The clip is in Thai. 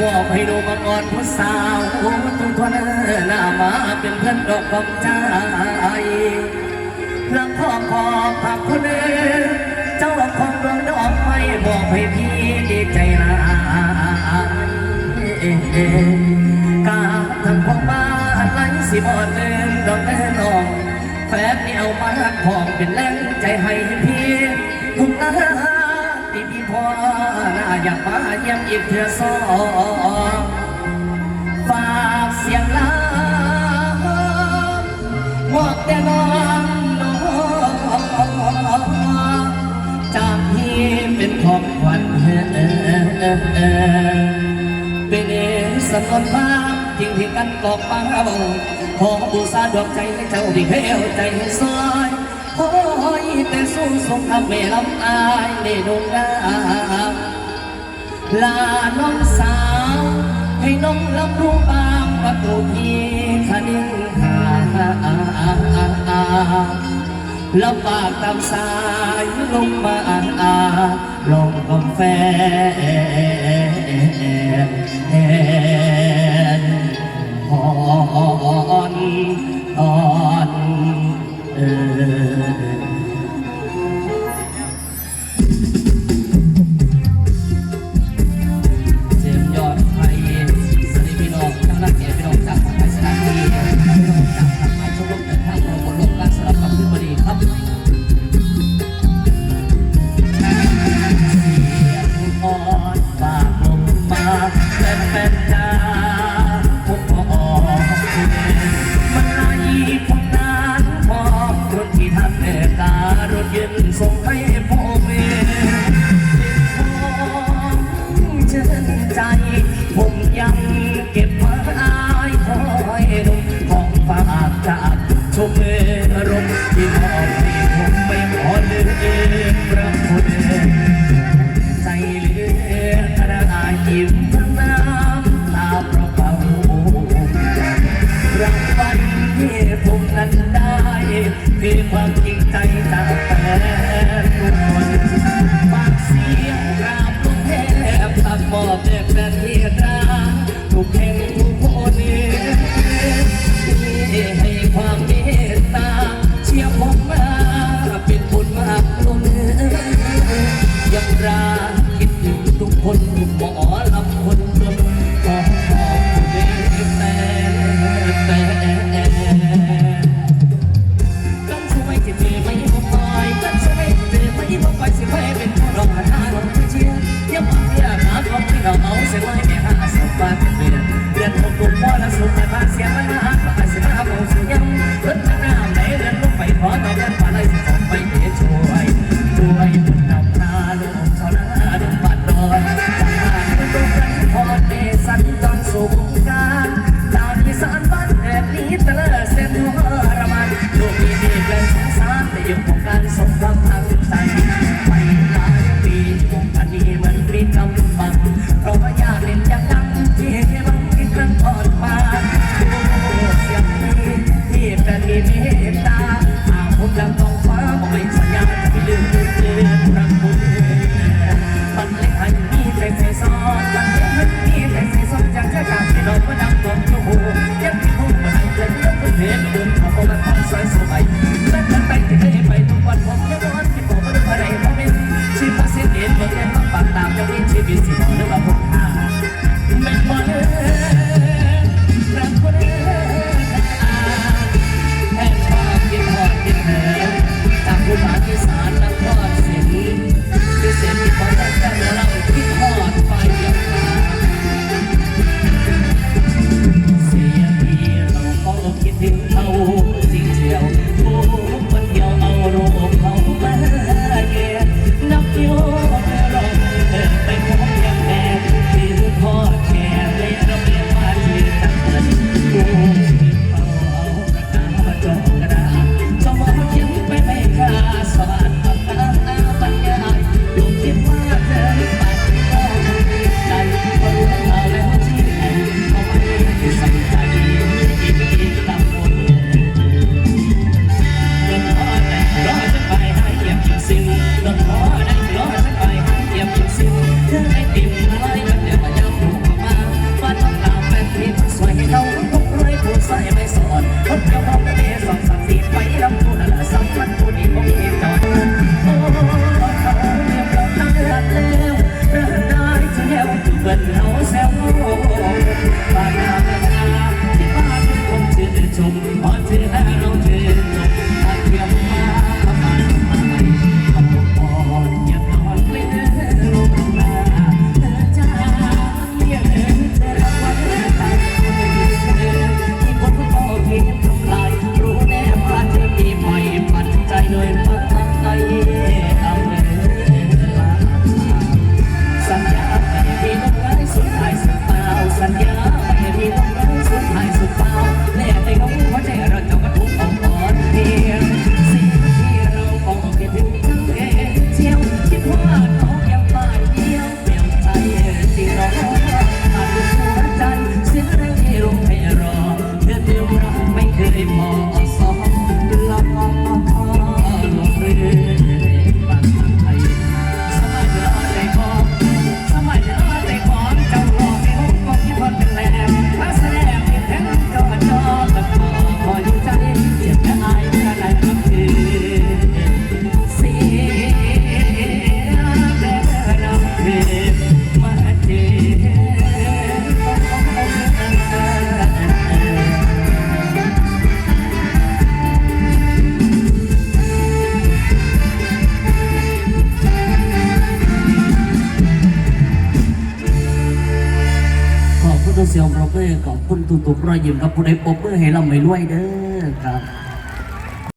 มอบให้ดูมาก่อนผู้สาวทุกคนหน้ามาเป็นเพื่อนดอกของใจรักพ่อพ่อบขอบคุณเจ้าของดวงดอกไม้บอกให้พี่ดีใจนะการทำของบ้านไหลสิบอดเดินดอกแม่นองแฟนนี่เอามาของเป็นแรงใจให้พี่ทุกนา พอาอยากมาเยี่ยมอีกเถื่อสองฝากเสียงลามวกแต่นอนน้องจากที่เป็นของขวัญเป็นสนนมากจริงที่กันกอบปังเอาขอบูชาดอกใจให้เจ้าดีเฮลใจซอย แต่สู้สงครามเมลำอายในดวงดาวลาน้องสาว ให้น้องรับรู้บางว่าตัวพี่คนิ่งหาลำบากตามสายลงมาอ่านอาลงกาแฟ Yeah. เอนขอบคุณตุกๆรอยยิ้มครับผู้ใดปรบมื่อเห้เราไม่รวยเด้อครับ